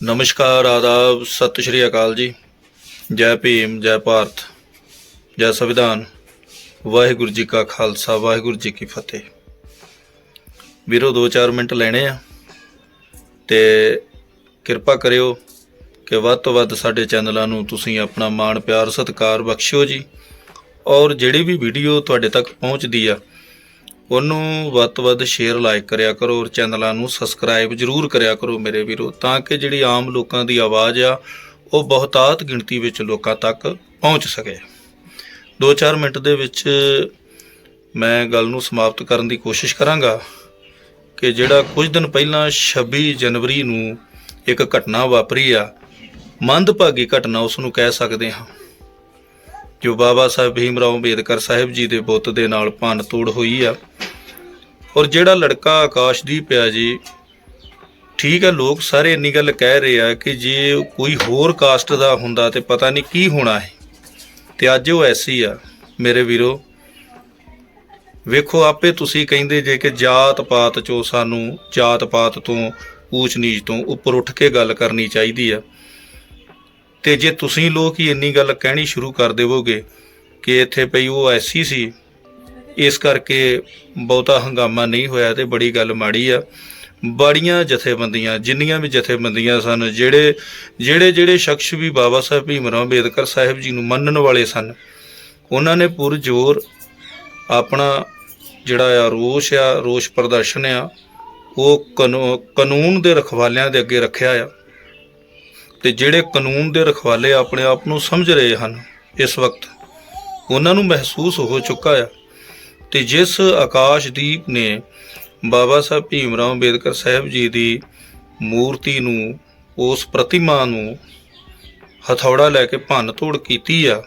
ਨਮਸਕਾਰ, ਆਦਾਬ, ਸਤਿ ਸ਼੍ਰੀ ਅਕਾਲ ਜੀ। ਜੈ ਭੀਮ, ਜੈ ਭਾਰਤ, ਜੈ ਸੰਵਿਧਾਨ। ਵਾਹਿਗੁਰੂ ਜੀ ਕਾ ਖਾਲਸਾ, ਵਾਹਿਗੁਰੂ ਜੀ ਕੀ ਫਤਿਹ। ਵੀਰੋ 2-4 ਮਿੰਟ ਲੈਣੇ ਆ ਤੇ ਕਿਰਪਾ ਕਰਿਓ ਕਿ ਵੱਧ ਤੋਂ ਵੱਧ ਸਾਡੇ ਚੈਨਲਾਂ ਨੂੰ ਤੁਸੀਂ ਆਪਣਾ ਮਾਣ, ਪਿਆਰ, ਸਤਿਕਾਰ ਬਖਸ਼ਿਓ ਜੀ। ਔਰ ਜਿਹੜੀ ਵੀ ਵੀਡੀਓ ਤੁਹਾਡੇ ਤੱਕ ਪਹੁੰਚਦੀ ਆ ਉਹਨੂੰ ਵੱਧ ਤੋਂ ਵੱਧ ਸ਼ੇਅਰ ਲਾਈਕ ਕਰਿਆ ਕਰੋ ਔਰ ਚੈਨਲਾਂ ਨੂੰ ਸਬਸਕ੍ਰਾਈਬ ਜਰੂਰ ਕਰਿਆ ਕਰੋ ਮੇਰੇ ਵੀਰੋ, ਤਾਂ ਕਿ ਜਿਹੜੀ ਆਮ ਲੋਕਾਂ ਦੀ ਆਵਾਜ਼ ਆ, ਉਹ ਬਹੁਤਾਤ ਗਿਣਤੀ ਵਿੱਚ ਲੋਕਾਂ ਤੱਕ ਪਹੁੰਚ ਸਕੇ। 2-4 ਮਿੰਟ ਦੇ ਵਿੱਚ ਮੈਂ ਗੱਲ ਨੂੰ ਸਮਾਪਤ ਕਰਨ ਦੀ ਕੋਸ਼ਿਸ਼ ਕਰਾਂਗਾ ਕਿ ਜਿਹੜਾ ਕੁਝ ਦਿਨ ਪਹਿਲਾਂ 26 ਜਨਵਰੀ ਨੂੰ ਇੱਕ ਘਟਨਾ ਵਾਪਰੀ ਆ, ਮੰਦਭਾਗੀ ਘਟਨਾ ਉਸ ਨੂੰ ਕਹਿ ਸਕਦੇ ਹਾਂ। ਜੋ ਬਾਬਾ ਸਾਹਿਬ ਭੀਮ ਰਾਓ ਅੰਬੇਦਕਰ ਸਾਹਿਬ ਜੀ ਦੇ ਬੁੱਤ ਦੇ ਨਾਲ ਭੰਨ ਤੋੜ ਹੋਈ ਆ। ਔਰ ਜਿਹੜਾ ਲੜਕਾ ਆਕਾਸ਼ਦੀਪ ਆ ਜੀ, ਠੀਕ ਹੈ ਲੋਕ ਸਾਰੇ ਇੰਨੀ ਗੱਲ ਕਹਿ ਰਹੇ ਆ ਕਿ ਜੇ ਕੋਈ ਹੋਰ ਕਾਸਟ ਦਾ ਹੁੰਦਾ ਤੇ ਪਤਾ ਨਹੀਂ ਕੀ ਹੋਣਾ ਹੈ। ਤੇ ਅੱਜ ਉਹ ਐਸੀ ਆ, ਮੇਰੇ ਵੀਰੋ। ਵੇਖੋ, ਆਪੇ ਤੁਸੀਂ ਕਹਿੰਦੇ ਜੇ ਕਿ ਜਾਤ ਪਾਤ ਚੋਂ ਸਾਨੂੰ ਜਾਤ ਪਾਤ ਤੋਂ ਊਚ ਨੀਚ ਤੋਂ ਉੱਪਰ ਉੱਠ ਕੇ ਗੱਲ ਕਰਨੀ ਚਾਹੀਦੀ ਆ। ਤੇ ਜੇ ਤੁਸੀਂ ਲੋਕ ਹੀ ਇੰਨੀ ਗੱਲ ਕਹਿਣੀ ਸ਼ੁਰੂ ਕਰ ਦੇਵੋਗੇ ਕਿ ਇੱਥੇ ਪਈ ਉਹ ਐਸੀ ਸੀ, ਇਸ ਕਰਕੇ ਬਹੁਤਾ ਹੰਗਾਮਾ ਨਹੀਂ ਹੋਇਆ ਤੇ ਬੜੀ ਗੱਲ ਮਾੜੀ ਆ। ਬੜੀਆਂ ਜਥੇਬੰਦੀਆਂ, ਜਿੰਨੀਆਂ ਵੀ ਜਥੇਬੰਦੀਆਂ ਸਨ, ਜਿਹੜੇ ਜਿਹੜੇ ਜਿਹੜੇ ਸ਼ਖਸ ਵੀ ਬਾਬਾ ਸਾਹਿਬ ਭੀਮ ਰਾਓ ਅੰਬੇਦਕਰ ਸਾਹਿਬ ਜੀ ਨੂੰ ਮੰਨਣ ਵਾਲੇ ਸਨ, ਉਹਨਾਂ ਨੇ ਪੁਰਜੋਰ ਆਪਣਾ ਜਿਹੜਾ ਆ ਰੋਸ਼ ਆ, ਰੋਸ਼ ਪ੍ਰਦਰਸ਼ਨ ਆ, ਉਹ ਕਾਨੂ- ਕਾਨੂੰਨ ਦੇ ਰਖਵਾਲਿਆਂ ਦੇ ਅੱਗੇ ਰੱਖਿਆ ਆ। ਤੇ ਜਿਹੜੇ ਕਾਨੂੰਨ ਦੇ ਰਖਵਾਲੇ ਆਪਣੇ ਆਪ ਨੂੰ ਸਮਝ ਰਹੇ ਹਨ, ਇਸ ਵਕਤ ਉਹਨਾਂ ਨੂੰ ਮਹਿਸੂਸ ਹੋ ਚੁੱਕਾ ਆ। ਤੇ ਜਿਸ ਆਕਾਸ਼ਦੀਪ ਨੇ ਬਾਬਾ ਸਾਹਿਬ ਭੀਮ ਭੀਮਰਾਓ ਅੰਬੇਦਕਰ ਸਾਹਿਬ ਜੀ ਦੀ ਮੂਰਤੀ ਨੂੰ, ਉਸ ਪ੍ਰਤਿਮਾ ਨੂੰ ਹਥੌੜਾ ਲੈ ਕੇ ਭੰਨ ਤੋੜ ਕੀਤੀ ਆ,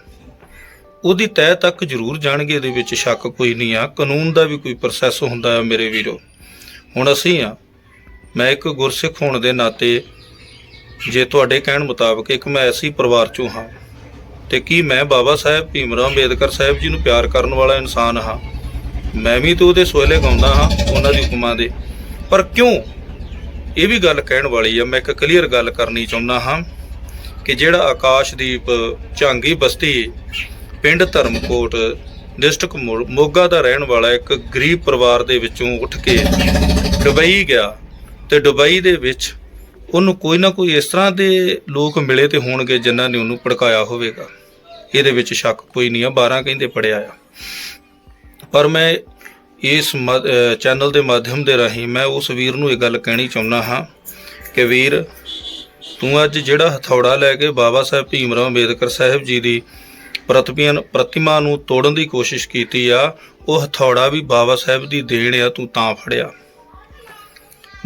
ਉਹਦੀ ਤਹਿ ਤੱਕ ਜ਼ਰੂਰ ਜਾਣਗੇ, ਇਹਦੇ ਵਿੱਚ ਸ਼ੱਕ ਕੋਈ ਨਹੀਂ ਆ। ਕਾਨੂੰਨ ਦਾ ਵੀ ਕੋਈ ਪ੍ਰੋਸੈਸ ਹੁੰਦਾ ਆ ਮੇਰੇ ਵੀਰੋ। ਹੁਣ ਅਸੀਂ ਆ, ਮੈਂ ਇੱਕ ਗੁਰਸਿੱਖ ਹੋਣ ਦੇ ਨਾਤੇ ਜੇ ਤੁਹਾਡੇ ਕਹਿਣ ਮੁਤਾਬਕ ਇੱਕ ਮੈਂ ਐਸੀ ਪਰਿਵਾਰ ਚੋਂ ਹਾਂ ਤੇ ਕੀ ਮੈਂ ਬਾਬਾ ਸਾਹਿਬ ਭੀਮਰਾਮ ਅੰਬੇਦਕਰ ਸਾਹਿਬ ਜੀ ਨੂੰ ਪਿਆਰ ਕਰਨ ਵਾਲਾ ਇਨਸਾਨ ਹਾਂ? ਮੈਂ ਵੀ ਤਾਂ ਉਹਦੇ ਸੋਹਲੇ ਗਾਉਂਦਾ ਹਾਂ, ਉਹਨਾਂ ਦੀ ਹੁਕਮਾਂ ਦੇ। ਪਰ ਕਿਉਂ? ਇਹ ਵੀ ਗੱਲ ਕਹਿਣ ਵਾਲੀ ਆ, ਮੈਂ ਇੱਕ ਕਲੀਅਰ ਗੱਲ ਕਰਨੀ ਚਾਹੁੰਦਾ ਹਾਂ ਕਿ ਜਿਹੜਾ ਆਕਾਸ਼ਦੀਪ ਝਾਂਗੀ ਬਸਤੀ ਪਿੰਡ ਧਰਮਕੋਟ ਡਿਸਟ੍ਰਿਕਟ ਮੋ- ਮੋਗਾ ਦਾ ਰਹਿਣ ਵਾਲਾ ਇੱਕ ਗਰੀਬ ਪਰਿਵਾਰ ਦੇ ਵਿੱਚੋਂ ਉੱਠ ਕੇ ਦੁਬਈ ਗਿਆ ਤੇ ਦੁਬਈ ਦੇ ਵਿੱਚ ਉਹਨੂੰ ਕੋਈ ਨਾ ਕੋਈ ਇਸ ਤਰ੍ਹਾਂ ਦੇ ਲੋਕ ਮਿਲੇ ਤੇ ਹੋਣਗੇ ਜਿਨ੍ਹਾਂ ਨੇ ਉਹਨੂੰ ਭੜਕਾਇਆ ਹੋਵੇਗਾ। ਇਹਦੇ ਵਿੱਚ ਸ਼ੱਕ ਕੋਈ ਨਹੀਂ ਆ 12 ਕਹਿੰਦੇ ਪੜਿਆ ਆ। ਪਰ ਮੈਂ ਇਸ ਮਾ- ਚੈਨਲ ਦੇ ਮਾਧਿਅਮ ਦੇ ਰਾਹੀਂ ਮੈਂ ਉਸ ਵੀਰ ਨੂੰ ਇਹ ਗੱਲ ਕਹਿਣੀ ਚਾਹੁੰਦਾ ਹਾਂ ਕਿ ਵੀਰ, ਤੂੰ ਅੱਜ ਜਿਹੜਾ ਹਥੌੜਾ ਲੈ ਕੇ ਬਾਬਾ ਸਾਹਿਬ ਭੀਮ ਭੀਮਰਾਓ ਅੰਬੇਦਕਰ ਸਾਹਿਬ ਜੀ ਦੀ ਪ੍ਰਤਿਮਾ ਪ੍ਰਤਿਮਾ ਨੂੰ ਤੋੜਨ ਦੀ ਕੋਸ਼ਿਸ਼ ਕੀਤੀ ਆ, ਉਹ ਹਥੌੜਾ ਵੀ ਬਾਬਾ ਸਾਹਿਬ ਦੀ ਦੇਣ ਆ, ਤੂੰ ਤਾਂ ਫੜਿਆ।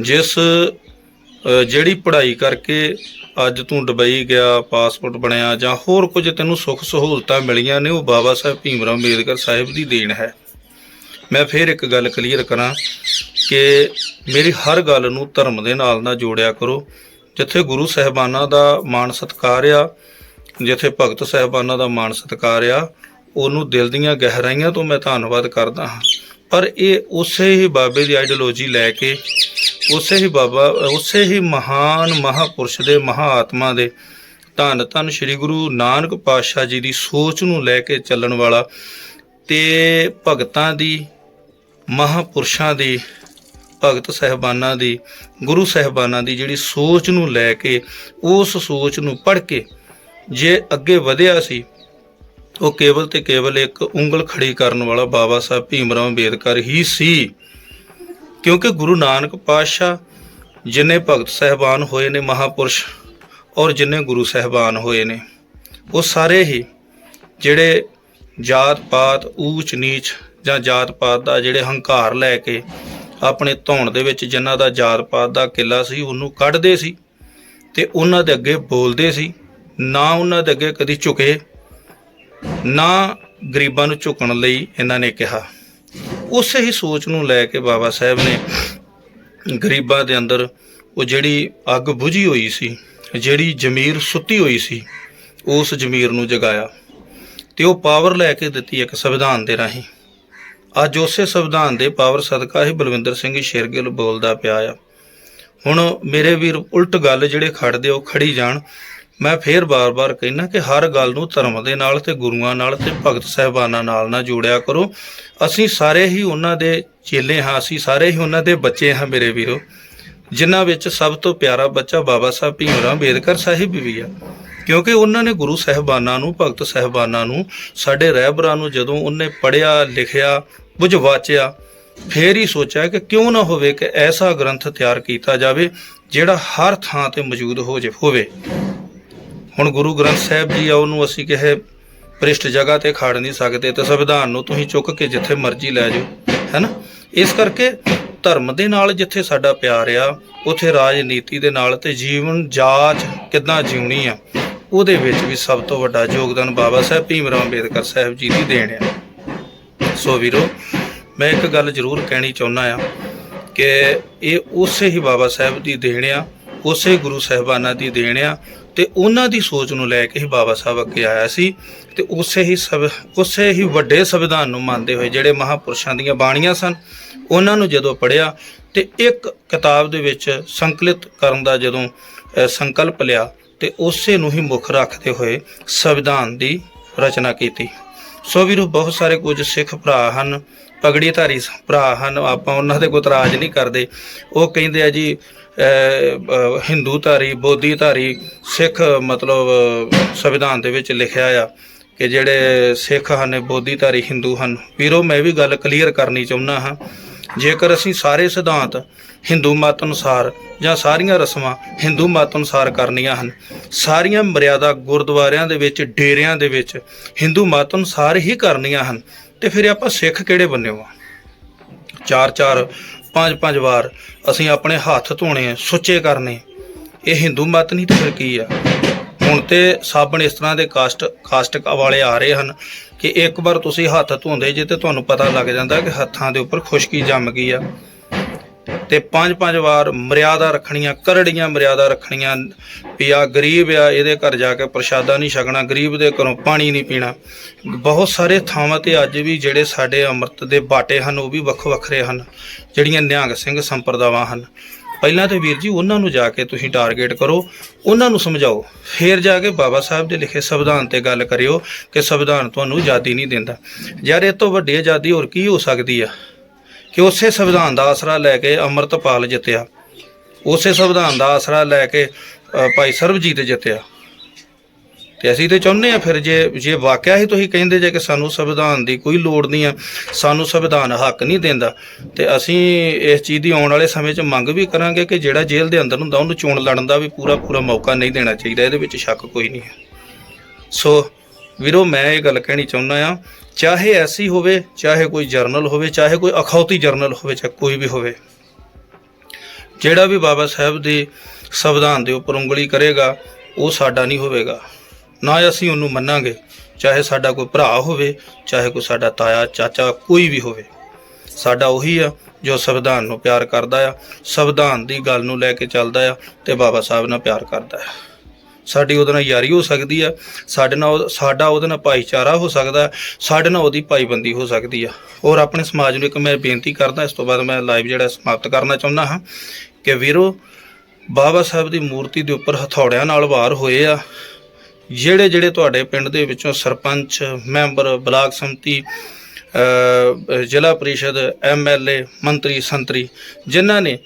ਜਿਸ ਜਿਹੜੀ ਪੜ੍ਹਾਈ ਕਰਕੇ ਅੱਜ ਤੂੰ ਦੁਬਈ ਗਿਆ, ਪਾਸਪੋਰਟ ਬਣਿਆ ਜਾਂ ਹੋਰ ਕੁਝ ਤੈਨੂੰ ਸੁੱਖ ਸਹੂਲਤਾਂ ਮਿਲੀਆਂ ਨੇ, ਉਹ ਬਾਬਾ ਸਾਹਿਬ ਭੀਮ ਭੀਮਰਾਓ ਅੰਬੇਦਕਰ ਸਾਹਿਬ ਦੀ ਦੇਣ ਹੈ। ਮੈਂ ਫੇਰ ਇੱਕ ਗੱਲ ਕਲੀਅਰ ਕਰਾਂ ਕਿ ਮੇਰੀ ਹਰ ਗੱਲ ਨੂੰ ਧਰਮ ਦੇ ਨਾਲ ਨਾ ਜੋੜਿਆ ਕਰੋ। ਜਿੱਥੇ ਗੁਰੂ ਸਾਹਿਬਾਨਾਂ ਦਾ ਮਾਣ ਸਤਿਕਾਰ ਆ, ਜਿੱਥੇ ਭਗਤ ਸਾਹਿਬਾਨਾਂ ਦਾ ਮਾਣ ਸਤਿਕਾਰ ਆ, ਉਹਨੂੰ ਦਿਲ ਦੀਆਂ ਗਹਿਰਾਈਆਂ ਤੋਂ ਮੈਂ ਧੰਨਵਾਦ ਕਰਦਾ ਹਾਂ। ਪਰ ਇਹ ਉਸੇ ਹੀ ਬਾਬੇ ਦੀ ਆਈਡੀਓਲੋਜੀ ਲੈ ਕੇ ਉਸੇ ਹੀ ਬਾਬਾ, ਉਸੇ ਹੀ ਮਹਾਨ ਮਹਾਪੁਰਸ਼ ਦੇ ਮਹਾਆਤਮਾ ਦੇ ਧੰਨ ਧੰਨ ਸ੍ਰੀ ਗੁਰੂ ਨਾਨਕ ਪਾਤਸ਼ਾਹ ਜੀ ਦੀ ਸੋਚ ਨੂੰ ਲੈ ਕੇ ਚੱਲਣ ਵਾਲਾ ਤੇ ਭਗਤਾਂ ਦੀ, ਮਹਾਪੁਰਸ਼ਾਂ ਦੀ, ਭਗਤ ਸਹਿਬਾਨਾਂ ਦੀ, ਗੁਰੂ ਸਹਿਬਾਨਾਂ ਦੀ ਜਿਹੜੀ ਸੋਚ ਨੂੰ ਲੈ ਕੇ, ਉਸ ਸੋਚ ਨੂੰ ਪੜ੍ਹ ਕੇ ਜੇ ਅੱਗੇ ਵਧਿਆ ਸੀ, ਉਹ ਕੇਵਲ ਤੇ ਕੇਵਲ ਇੱਕ ਉਂਗਲ ਖੜੀ ਕਰਨ ਵਾਲਾ ਬਾਬਾ ਸਾਹਿਬ ਭੀਮ ਭੀਮਰਾਓ ਅੰਬੇਦਕਰ ਹੀ ਸੀ। ਕਿਉਂਕਿ ਗੁਰੂ ਨਾਨਕ ਪਾਤਸ਼ਾਹ ਜਿਨੇ ਭਗਤ ਸਹਿਬਾਨ ਹੋਏ ਨੇ, ਮਹਾਪੁਰਸ਼ ਔਰ ਜਿਨੇ ਗੁਰੂ ਸਹਿਬਾਨ ਹੋਏ ਨੇ, ਉਹ ਸਾਰੇ ਹੀ ਜਿਹੜੇ ਜਾਤ ਪਾਤ ਊਚ ਨੀਚ ਜਾਂ ਜਾਤ ਪਾਤ ਦਾ ਜਿਹੜੇ ਹੰਕਾਰ ਲੈ ਕੇ ਆਪਣੇ ਧੌਣ ਦੇ ਵਿੱਚ ਜਿਨ੍ਹਾਂ ਦਾ ਜਾਤ ਪਾਤ ਦਾ ਕਿਲਾ ਸੀ, ਉਹਨੂੰ ਕੱਢਦੇ ਸੀ ਤੇ ਉਹਨਾਂ ਦੇ ਅੱਗੇ ਬੋਲਦੇ ਸੀ, ਨਾ ਉਹਨਾਂ ਦੇ ਅੱਗੇ ਕਦੀ ਝੁਕੇ, ਨਾ ਗਰੀਬਾਂ ਨੂੰ ਝੁਕਣ ਲਈ ਇਹਨਾਂ ਨੇ ਕਿਹਾ। ਉਸੇ ਹੀ ਸੋਚ ਨੂੰ ਲੈ ਕੇ ਬਾਬਾ ਸਾਹਿਬ ਨੇ ਗਰੀਬਾਂ ਦੇ ਅੰਦਰ ਉਹ ਜਿਹੜੀ ਅੱਗ ਬੁਝੀ ਹੋਈ ਸੀ, ਜਿਹੜੀ ਜ਼ਮੀਰ ਸੁੱਤੀ ਹੋਈ ਸੀ, ਉਸ ਜ਼ਮੀਰ ਨੂੰ ਜਗਾਇਆ ਤੇ ਉਹ ਪਾਵਰ ਲੈ ਕੇ ਦਿੱਤੀ ਇੱਕ ਸੰਵਿਧਾਨ ਦੇ ਰਾਹੀਂ। ਅੱਜ ਉਸੇ ਸੰਵਿਧਾਨ ਦੇ ਪਾਵਰ ਸਦਕਾ ਹੀ ਬਲਵਿੰਦਰ ਸਿੰਘ ਸ਼ੇਰਗਿੱਲ ਬੋਲਦਾ ਪਿਆ ਆ। ਹੁਣ ਮੇਰੇ ਵੀਰ ਉਲਟ ਗੱਲ ਜਿਹੜੇ ਖੜਦੇ ਉਹ ਖੜੀ ਜਾਣ। ਮੈਂ ਫੇਰ ਬਾਰ-ਬਾਰ ਕਹਿਣਾ ਕਿ ਹਰ ਗੱਲ ਨੂੰ ਧਰਮ ਦੇ ਨਾਲ ਤੇ ਗੁਰੂਆਂ ਨਾਲ ਤੇ ਭਗਤ ਸਹਿਬਾਨਾਂ ਨਾਲ ਨਾ ਜੋੜਿਆ ਕਰੋ। ਅਸੀਂ ਸਾਰੇ ਹੀ ਉਹਨਾਂ ਦੇ ਚੇਲੇ ਹਾਂ, ਅਸੀਂ ਸਾਰੇ ਹੀ ਉਹਨਾਂ ਦੇ ਬੱਚੇ ਹਾਂ ਮੇਰੇ ਵੀਰੋ। ਜਿਨ੍ਹਾਂ ਵਿੱਚ ਸਭ ਤੋਂ ਪਿਆਰਾ ਬੱਚਾ ਬਾਬਾ ਸਾਹਿਬ ਭੀਮਰਾਓ ਅੰਬੇਦਕਰ ਸਾਹਿਬ ਵੀ ਆ। ਕਿਉਂਕਿ ਉਹਨਾਂ ਨੇ ਗੁਰੂ ਸਹਿਬਾਨਾਂ ਨੂੰ, ਭਗਤ ਸਹਿਬਾਨਾਂ ਨੂੰ, ਸਾਡੇ ਰਹਿਬਰਾਂ ਨੂੰ ਜਦੋਂ ਉਹਨੇ ਪੜਿਆ ਲਿਖਿਆ ਬੁਝ ਵਾਚਿਆ ਫੇਰ ਹੀ ਸੋਚਿਆ ਕਿ ਕਿਉਂ ਨਾ ਹੋਵੇ ਕਿ ਐਸਾ ਗ੍ਰੰਥ ਤਿਆਰ ਕੀਤਾ ਜਾਵੇ ਜਿਹੜਾ ਹਰ ਥਾਂ ਤੇ ਮੌਜੂਦ ਹੋ ਜੇ ਹੋਵੇ। ਹੁਣ ਗੁਰੂ ਗ੍ਰੰਥ ਸਾਹਿਬ ਜੀ ਆ ਉਹਨੂੰ ਅਸੀਂ ਕਿਸੇ ਪ੍ਰਿਸ਼ਟ ਜਗ੍ਹਾ ਤੇ ਖੜ ਨਹੀਂ ਸਕਦੇ ਤੇ ਸੰਵਿਧਾਨ ਨੂੰ ਤੁਸੀਂ ਚੁੱਕ ਕੇ ਜਿੱਥੇ ਮਰਜ਼ੀ ਲੈ ਜਾਓ, ਹੈਨਾ? ਇਸ ਕਰਕੇ ਧਰਮ ਦੇ ਨਾਲ ਜਿੱਥੇ ਸਾਡਾ ਪਿਆਰ ਆ, ਉਥੇ ਰਾਜਨੀਤੀ ਦੇ ਨਾਲ ਤੇ ਜੀਵਨ ਜਾਚ ਕਿੱਦਾਂ ਜਿਉਣੀ ਆ, ਉਹਦੇ ਵਿੱਚ ਵੀ ਸਭ ਤੋਂ ਵੱਡਾ ਯੋਗਦਾਨ ਬਾਬਾ ਸਾਹਿਬ ਭੀਮ ਭੀਮਰਾਓ ਅੰਬੇਦਕਰ ਸਾਹਿਬ ਜੀ ਦੀ ਦੇਣ ਆ। ਸੋ ਵੀਰੋ, ਮੈਂ ਇੱਕ ਗੱਲ ਜ਼ਰੂਰ ਕਹਿਣੀ ਚਾਹੁੰਦਾ ਆ ਕਿ ਇਹ ਉਸੇ ਹੀ ਬਾਬਾ ਸਾਹਿਬ ਦੀ ਦੇਣ ਆ ਉਸੇ ਗੁਰੂ ਸਾਹਿਬਾਨਾਂ ਦੀ ਦੇਣ ਆ ਤੇ ਉਹਨਾਂ ਦੀ ਸੋਚ ਨੂੰ ਲੈ ਕੇ ਹੀ ਬਾਬਾ ਸਾਹਿਬ ਅੱਗੇ ਆਇਆ ਸੀ ਤੇ ਉਸੇ ਹੀ ਸਭ ਉਸੇ ਹੀ ਵੱਡੇ ਸੰਵਿਧਾਨ ਨੂੰ ਮੰਨਦੇ ਹੋਏ ਜਿਹੜੇ ਮਹਾਪੁਰਸ਼ਾਂ ਦੀਆਂ ਬਾਣੀਆਂ ਸਨ, ਉਹਨਾਂ ਨੂੰ ਜਦੋਂ ਪੜਿਆ ਤੇ ਇੱਕ ਕਿਤਾਬ ਦੇ ਵਿੱਚ ਸੰਕਲਿਤ ਕਰਨ ਦਾ ਜਦੋਂ ਸੰਕਲਪ ਲਿਆ ਤੇ ਉਸੇ ਨੂੰ ਹੀ ਮੁੱਖ ਰੱਖਦੇ ਹੋਏ ਸੰਵਿਧਾਨ ਦੀ ਰਚਨਾ ਕੀਤੀ। ਸੋ ਵੀਰੋ, ਬਹੁਤ ਸਾਰੇ ਕੁਝ ਸਿੱਖ ਭਰਾ ਹਨ ਪਗੜੀ ਧਾਰੀ ਭਰਾ ਹਨ ਆਪਾਂ ਉਹਨਾਂ ਦੇ ਕੋਈ ਇਤਰਾਜ਼ ਨਹੀਂ ਕਰਦੇ। ਉਹ ਕਹਿੰਦੇ ਆ ਜੀ ਅਹ, ਅਹ, ਹਿੰਦੂ ਧਾਰੀ ਬੋਧੀ ਧਾਰੀ ਸਿੱਖ ਮਤਲਬ ਸੰਵਿਧਾਨ ਦੇ ਵਿੱਚ ਲਿਖਿਆ ਆ ਕਿ ਜਿਹੜੇ ਸਿੱਖ ਹਨ ਬੋਧੀ ਧਾਰੀ ਹਿੰਦੂ ਹਨ। ਵੀਰੋ ਮੈਂ ਵੀ ਗੱਲ ਕਲੀਅਰ ਕਰਨੀ ਚਾਹੁੰਦਾ ਹਾਂ। ਜੇਕਰ ਅਸੀਂ ਸਾਰੇ ਸਿਧਾਂਤ ਹਿੰਦੂ ਮਤ ਅਨੁਸਾਰ ਜਾਂ ਸਾਰੀਆਂ ਰਸਮਾਂ ਹਿੰਦੂ ਮਤ ਅਨੁਸਾਰ ਕਰਨੀਆਂ ਹਨ ਸਾਰੀਆਂ ਮਰਿਆਦਾ ਗੁਰਦੁਆਰਿਆਂ ਦੇ ਵਿੱਚ ਡੇਰਿਆਂ ਦੇ ਵਿੱਚ ਹਿੰਦੂ ਮਤ ਅਨੁਸਾਰ ਹੀ ਕਰਨੀਆਂ ਹਨ ਤੇ ਫਿਰ ਆਪਾਂ ਸਿੱਖ ਕਿਹੜੇ ਬੰਨਿਓ ਆ ਚਾਰ ਚਾਰ, ਪੰਜ ਪੰਜ ਵਾਰ ਅਸੀਂ ਆਪਣੇ ਹੱਥ ਧੋਣੇ, ਸੁੱਚੇ ਕਰਨੇ। ਇਹ ਹਿੰਦੂ ਮਤ ਨਹੀਂ ਤੇ ਫਿਰ ਕੀ ਆ? ਹੁਣ ਤੇ ਸਾਬਣ ਇਸ ਤਰ੍ਹਾਂ ਦੇ ਕਾਸਟ, ਕਾਸਟਿਕ ਵਾਲੇ ਆ ਰਹੇ ਹਨ ਕਿ ਇੱਕ ਵਾਰ ਤੁਸੀਂ ਹੱਥ ਧੋਂਦੇ ਜੇ ਤੇ ਤੁਹਾਨੂੰ ਪਤਾ ਲੱਗ ਜਾਂਦਾ ਕਿ ਹੱਥਾਂ ਦੇ ਉੱਪਰ ਖੁਸ਼ਕੀ ਜੰਮ ਗਈ ਆ। ਤੇ ਪੰਜ ਪੰਜ ਵਾਰ ਮਰਿਆਦਾ ਰੱਖਣੀਆਂ, ਕਰੜੀਆਂ ਮਰਿਆਦਾ ਰੱਖਣੀਆਂ। ਵੀ ਆ ਗਰੀਬ ਆ, ਇਹਦੇ ਘਰ ਜਾ ਕੇ ਪ੍ਰਸ਼ਾਦਾ ਨਹੀਂ ਛਕਣਾ, ਗਰੀਬ ਦੇ ਘਰੋਂ ਪਾਣੀ ਨਹੀਂ ਪੀਣਾ। ਬਹੁਤ ਸਾਰੇ ਥਾਵਾਂ ਤੇ ਅੱਜ ਵੀ ਜਿਹੜੇ ਸਾਡੇ ਅੰਮ੍ਰਿਤ ਦੇ ਬਾਟੇ ਹਨ, ਉਹ ਵੀ ਵੱਖ ਵੱਖਰੇ ਹਨ, ਜਿਹੜੀਆਂ ਨਿਹੰਗ ਸਿੰਘ ਸੰਪਰਦਾਵਾਂ ਹਨ। ਪਹਿਲਾਂ ਤੇ ਵੀਰ ਜੀ, ਉਹਨਾਂ ਨੂੰ ਜਾ ਕੇ ਤੁਸੀਂ ਟਾਰਗੇਟ ਕਰੋ, ਉਹਨਾਂ ਨੂੰ ਸਮਝਾਓ। ਫਿਰ ਜਾ ਕੇ ਬਾਬਾ ਸਾਹਿਬ ਦੇ ਲਿਖੇ ਸੰਵਿਧਾਨ ਤੇ ਗੱਲ ਕਰਿਓ ਕਿ ਸੰਵਿਧਾਨ ਤੁਹਾਨੂੰ ਆਜ਼ਾਦੀ ਨਹੀਂ ਦਿੰਦਾ। ਯਾਰ, ਇਹ ਤੋਂ ਵੱਡੀ ਆਜ਼ਾਦੀ ਹੋਰ ਕੀ ਹੋ ਸਕਦੀ ਆ? ਕਿ ਉਸੇ ਸੰਵਿਧਾਨ ਦਾ ਆਸਰਾ ਲੈ ਕੇ ਅੰਮ੍ਰਿਤਪਾਲ ਜਿੱਤਿਆ। ਉਸੇ ਸੰਵਿਧਾਨ ਦਾ ਆਸਰਾ ਲੈ ਕੇ ਭਾਈ ਸਰਬਜੀਤ ਜਿੱਤਿਆ। ਤੇ ਅਸੀਂ ਤੇ ਚਾਹੁੰਦੇ ਆ ਫਿਰ ਜੇ ਜੇ ਵਾਕਿਆ ਹੀ ਤੁਸੀਂ ਕਹਿੰਦੇ ਜੇ ਕਿ ਸਾਨੂੰ ਸੰਵਿਧਾਨ ਦੀ ਕੋਈ ਲੋੜ ਨਹੀਂ ਆ ਸਾਨੂੰ ਸੰਵਿਧਾਨ ਹੱਕ ਨਹੀਂ ਦਿੰਦਾ, ਤੇ ਅਸੀਂ ਇਸ ਚੀਜ਼ ਦੀ ਆਉਣ ਵਾਲੇ ਸਮੇਂ 'ਚ ਮੰਗ ਵੀ ਕਰਾਂਗੇ ਕਿ ਜਿਹੜਾ ਜੇਲ੍ਹ ਦੇ ਅੰਦਰ ਹੁੰਦਾ ਉਹਨੂੰ ਚੋਣ ਲੜਨ ਦਾ ਵੀ ਪੂਰਾ ਪੂਰਾ ਮੌਕਾ ਨਹੀਂ ਦੇਣਾ ਚਾਹੀਦਾ, ਇਹਦੇ ਵਿੱਚ ਸ਼ੱਕ ਕੋਈ ਨਹੀਂ ਹੈ। ਸੋ, ਵੀਰੋ, ਮੈਂ ਇਹ ਗੱਲ ਕਹਿਣੀ ਚਾਹੁੰਦਾ ਆ ਚਾਹੇ ਐਸੀ ਹੋਵੇ, ਚਾਹੇ ਕੋਈ ਜਰਨਲ ਹੋਵੇ, ਚਾਹੇ ਕੋਈ ਅਖੌਤੀ ਜਰਨਲ ਹੋਵੇ ਚਾਹੇ ਕੋਈ ਵੀ ਹੋਵੇ, ਜਿਹੜਾ ਵੀ ਬਾਬਾ ਸਾਹਿਬ ਦੇ ਸੰਵਿਧਾਨ ਦੇ ਉੱਪਰ ਉਂਗਲੀ ਕਰੇਗਾ, ਉਹ ਸਾਡਾ ਨਹੀਂ ਹੋਵੇਗਾ। ਨਾ ਅਸੀਂ ਉਹਨੂੰ ਮੰਨਾਂਗੇ, ਚਾਹੇ ਸਾਡਾ ਕੋਈ ਭਰਾ ਹੋਵੇ, ਚਾਹੇ ਕੋਈ ਸਾਡਾ ਤਾਇਆ, ਚਾਚਾ, ਕੋਈ ਵੀ ਹੋਵੇ। ਸਾਡਾ ਉਹੀ ਆ ਜੋ ਸੰਵਿਧਾਨ ਨੂੰ ਪਿਆਰ ਕਰਦਾ ਆ, ਸੰਵਿਧਾਨ ਦੀ ਗੱਲ ਨੂੰ ਲੈ ਕੇ ਚੱਲਦਾ ਆ ਤੇ ਬਾਬਾ ਸਾਹਿਬ ਨਾਲ ਪਿਆਰ ਕਰਦਾ ਆ। ਸਾਡੀ ਉਹਦੇ ਨਾਲ ਯਾਰੀ ਹੋ ਸਕਦੀ ਆ ਸਾਡੇ ਨਾਲ ਉਹ- ਸਾਡਾ ਉਹਦੇ ਨਾਲ ਭਾਈਚਾਰਾ ਹੋ ਸਕਦਾ ਸਾਡੇ ਨਾਲ ਉਹਦੀ ਭਾਈਬੰਦੀ ਹੋ ਸਕਦੀ ਆ। ਔਰ ਆਪਣੇ ਸਮਾਜ ਨੂੰ ਇੱਕ ਮੈਂ ਬੇਨਤੀ ਕਰਦਾ ਇਸ ਤੋਂ ਬਾਅਦ ਮੈਂ ਲਾਈਵ ਜਿਹੜਾ ਸਮਾਪਤ ਕਰਨਾ ਚਾਹੁੰਦਾ ਹਾਂ ਕਿ ਵੀਰੋ ਬਾਬਾ ਸਾਹਿਬ ਦੀ ਮੂਰਤੀ ਦੇ ਉੱਪਰ ਹਥੌੜਿਆਂ ਨਾਲ ਵਾਰ ਹੋਏ ਆ। ਜਿਹੜੇ ਜਿਹੜੇ ਤੁਹਾਡੇ ਪਿੰਡ ਦੇ ਵਿੱਚੋਂ ਸਰਪੰਚ ਮੈਂਬਰ ਬਲਾਕ ਸੰਮਤੀ ਅ, ਜ਼ਿਲ੍ਹਾ ਪ੍ਰੀਸ਼ਦ ਐਮਐਲਏ ਮੰਤਰੀ ਸੰਤਰੀ ਜਿਨ੍ਹਾਂ ਨੇ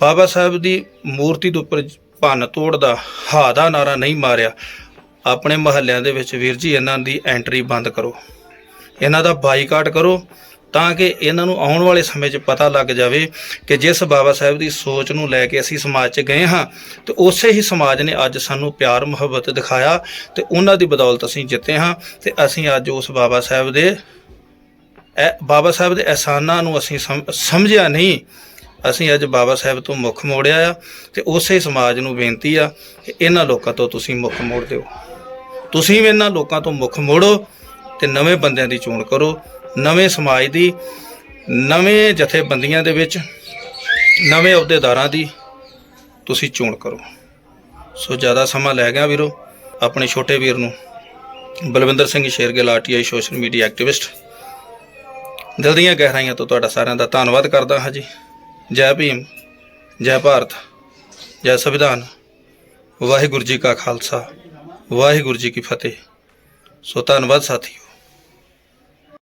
ਬਾਬਾ ਸਾਹਿਬ ਦੀ ਮੂਰਤੀ ਦੇ ਉੱਪਰ ਭੰਨ ਤੋੜ ਦਾ ਹਾ ਦਾ ਨਾਰਾ ਨਹੀਂ ਮਾਰਿਆ। ਆਪਣੇ ਮਹੱਲਿਆਂ ਦੇ ਵਿੱਚ ਵੀਰ ਜੀ, ਇਹਨਾਂ ਦੀ ਐਂਟਰੀ ਬੰਦ ਕਰੋ। ਇਹਨਾਂ ਦਾ ਬਾਈਕਾਟ ਕਰੋ ਤਾਂ ਕਿ ਇਹਨਾਂ ਨੂੰ ਆਉਣ ਵਾਲੇ ਸਮੇਂ 'ਚ ਪਤਾ ਲੱਗ ਜਾਵੇ ਕਿ ਜਿਸ ਬਾਬਾ ਸਾਹਿਬ ਦੀ ਸੋਚ ਨੂੰ ਲੈ ਕੇ ਅਸੀਂ ਸਮਾਜ 'ਚ ਗਏ ਹਾਂ, ਤੇ ਉਸੇ ਹੀ ਸਮਾਜ ਨੇ ਅੱਜ ਸਾਨੂੰ ਪਿਆਰ, ਮੁਹੱਬਤ ਦਿਖਾਇਆ ਤੇ ਉਹਨਾਂ ਦੀ ਬਦੌਲਤ ਅਸੀਂ ਜਿੱਤੇ ਹਾਂ ਤੇ ਅਸੀਂ ਅੱਜ ਉਸ ਬਾਬਾ ਸਾਹਿਬ ਦੇ ਇਹ ਬਾਬਾ ਸਾਹਿਬ ਦੇ ਅਹਿਸਾਨਾਂ ਨੂੰ ਅਸੀਂ ਸਮ- ਸਮਝਿਆ ਨਹੀਂ। ਅਸੀਂ ਅੱਜ ਬਾਬਾ ਸਾਹਿਬ ਤੋਂ ਮੁੱਖ ਮੋੜਿਆ ਆ ਤੇ ਉਸੇ ਸਮਾਜ ਨੂੰ ਬੇਨਤੀ ਆ ਕਿ ਇਹਨਾਂ ਲੋਕਾਂ ਤੋਂ ਤੁਸੀਂ ਮੁੱਖ ਮੋੜ ਦਿਓ। ਤੁਸੀਂ ਵੀ ਇਹਨਾਂ ਲੋਕਾਂ ਤੋਂ ਮੁੱਖ ਮੋੜੋ ਤੇ ਨਵੇਂ ਬੰਦਿਆਂ ਦੀ ਚੋਣ ਕਰੋ, ਨਵੇਂ ਸਮਾਜ ਦੀ, ਨਵੇਂ ਜਥੇਬੰਦੀਆਂ ਦੇ ਵਿੱਚ, ਨਵੇਂ ਅਹੁਦੇਦਾਰਾਂ ਦੀ ਤੁਸੀਂ ਚੋਣ ਕਰੋ। ਸੋ ਜ਼ਿਆਦਾ ਸਮਾਂ ਲੈ ਗਿਆ ਵੀਰੋ, ਆਪਣੇ ਛੋਟੇ ਵੀਰ ਨੂੰ, Balwinder Singh Shergill RTI social media activist. ਦਿਲ ਦੀਆਂ ਗਹਿਰਾਈਆਂ ਤੋਂ ਤੁਹਾਡਾ ਸਾਰਿਆਂ ਦਾ ਧੰਨਵਾਦ ਕਰਦਾ ਹਾਂ ਜੀ। ਜੈ ਭੀਮ, ਜੈ ਭਾਰਤ, ਜੈ ਸੰਵਿਧਾਨ। ਵਾਹਿਗੁਰੂ ਜੀ ਕਾ ਖਾਲਸਾ, ਵਾਹਿਗੁਰੂ ਜੀ ਕੀ ਫਤਿਹ। ਸੋ ਧੰਨਵਾਦ ਸਾਥੀਓ।